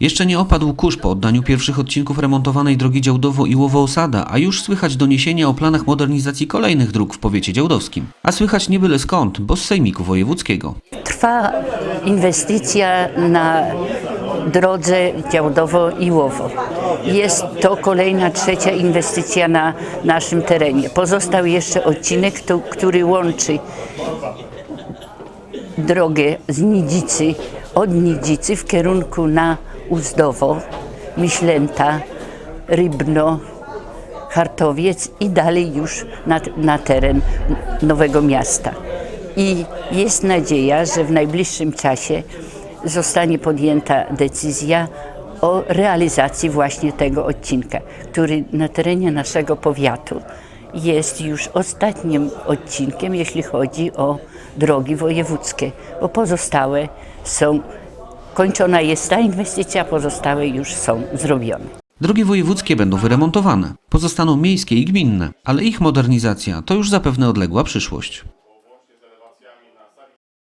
Jeszcze nie opadł kurz po oddaniu pierwszych odcinków remontowanej drogi Działdowo i Łowo-Osada, a już słychać doniesienia o planach modernizacji kolejnych dróg w powiecie działdowskim. A słychać nie byle skąd, bo z Sejmiku Wojewódzkiego. Trwa inwestycja na drodze Działdowo i Łowo. Jest to kolejna trzecia inwestycja na naszym terenie. Pozostał jeszcze odcinek, który łączy drogę z Nidzicy, od Nidzicy w kierunku na Uzdowo, Myślęta, Rybno, Hartowiec i dalej już na, na teren Nowego Miasta. I jest nadzieja, że w najbliższym czasie zostanie podjęta decyzja o realizacji właśnie tego odcinka, który na terenie naszego powiatu jest już ostatnim odcinkiem, jeśli chodzi o drogi wojewódzkie, bo pozostałe są, kończona jest ta inwestycja, pozostałe już są zrobione. Drogi wojewódzkie będą wyremontowane, pozostaną miejskie i gminne, ale ich modernizacja to już zapewne odległa przyszłość.